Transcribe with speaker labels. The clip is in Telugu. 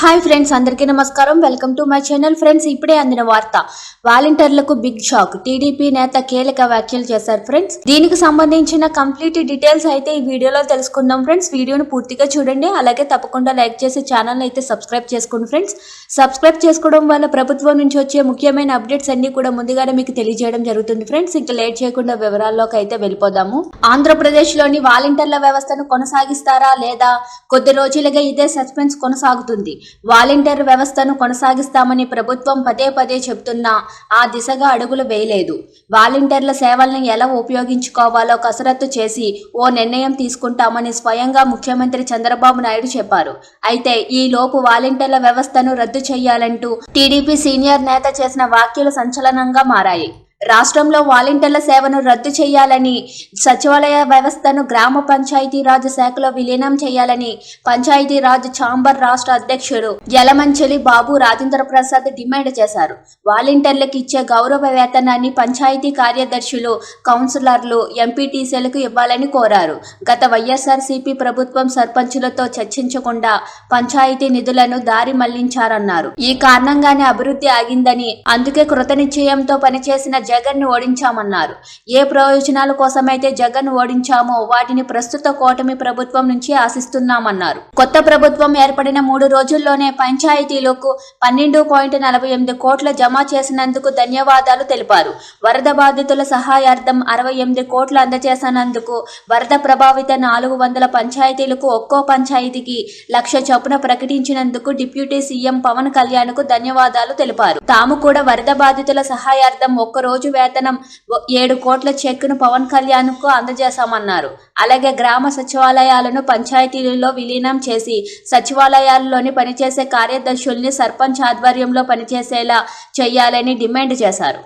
Speaker 1: హాయ్ ఫ్రెండ్స్ అందరికీ నమస్కారం. Welcome to my channel. Friends ఇప్పుడే అందిన వార్త. వాలంటీర్లకు బిగ్ షాక్. టీడీపీ నేత కీలక వ్యాఖ్యలు చేశారు ఫ్రెండ్స్. దీనికి సంబంధించిన కంప్లీట్ డీటెయిల్స్ అయితే ఈ వీడియోలో తెలుసుకుందాం ఫ్రెండ్స్. వీడియోను పూర్తిగా చూడండి. అలాగే తప్పకుండా లైక్ చేసి ఛానల్ అయితే సబ్స్క్రైబ్ చేసుకోండి ఫ్రెండ్స్. సబ్స్క్రైబ్ చేసుకోవడం వల్ల ప్రభుత్వం నుంచి వచ్చే ముఖ్యమైన అప్డేట్స్ అన్ని కూడా ముందుగానే మీకు తెలియజేయడం జరుగుతుంది ఫ్రెండ్స్. ఇంకా లేట్ చేయకుండా వివరాల్లోకి అయితే వెళ్ళిపోదాము. ఆంధ్రప్రదేశ్లోని వాలంటీర్ల వ్యవస్థను కొనసాగిస్తారా లేదా? కొద్ది రోజులుగా ఇదే సస్పెన్స్ కొనసాగుతుంది. వాలంటీర్ వ్యవస్థను కొనసాగిస్తామని ప్రభుత్వం పదే పదే చెప్తున్నా ఆ దిశగా అడుగులు వేయలేదు. వాలంటీర్ల సేవలను ఎలా ఉపయోగించుకోవాలో కసరత్తు చేసి ఓ నిర్ణయం తీసుకుంటామని స్వయంగా ముఖ్యమంత్రి చంద్రబాబు నాయుడు చెప్పారు. అయితే ఈ లోపు వాలంటీర్ల వ్యవస్థను రద్దు చేయాలంటూ టీడీపీ సీనియర్ నేత చేసిన వ్యాఖ్యలు సంచలనంగా మారాయి. రాష్ట్రంలో వాలంటీర్ల సేవను రద్దు చేయాలని సచివాలయ వ్యవస్థను గ్రామ పంచాయతీరాజ్ శాఖలో విలీనం చేయాలని పంచాయతీరాజ్ ఛాంబర్ రాష్ట్ర అధ్యక్షుడు యలమంచలి బాబు రాజేంద్ర ప్రసాద్ డిమాండ్ చేశారు. వాలంటీర్లకు ఇచ్చే గౌరవ వేతనాన్ని పంచాయతీ కార్యదర్శులు కౌన్సిలర్లు ఎంపీటీసీలకు ఇవ్వాలని కోరారు. గత వైఎస్ఆర్సీపీ ప్రభుత్వం సర్పంచులతో చర్చించకుండా పంచాయతీ నిధులను దారి మళ్ళించారన్నారు. ఈ కారణంగానే అభివృద్ధి ఆగిందని అందుకే కృతనిశ్చయంతో పనిచేసిన జగన్ను ఓడించామన్నారు. ఏ ప్రయోజనాల కోసమైతే జగన్ ఓడించామో వాటిని ప్రస్తుత కూటమి ప్రభుత్వం నుంచి ఆశిస్తున్నామన్నారు. కొత్త ప్రభుత్వం ఏర్పడిన మూడు రోజుల్లోనే పంచాయతీలకు పన్నెండు పాయింట్ నలభై ఎనిమిది కోట్ల జమ చేసినందుకు ధన్యవాదాలు తెలిపారు. వరద బాధితుల సహాయార్థం అరవై ఎనిమిది కోట్లు అందజేసినందుకు వరద ప్రభావిత నాలుగు వందల పంచాయతీలకు ఒక్కో పంచాయతీకి లక్ష చొప్పున ప్రకటించినందుకు డిప్యూటీ సీఎం పవన్ కళ్యాణ్కు ధన్యవాదాలు తెలిపారు. తాము కూడా వరద బాధితుల సహాయార్థం ఒక్క రోజు వేతనం ఏడు కోట్ల చెక్కును పవన్ కళ్యాణ్కు అందజేశామన్నారు. అలాగే గ్రామ సచివాలయాలను పంచాయతీలలో విలీనం చేసి సచివాలయాల్లోని పనిచేసే కార్యదర్శుల్ని సర్పంచ్ ఆధ్వర్యంలో పనిచేసేలా చేయాలని డిమాండ్ చేశారు.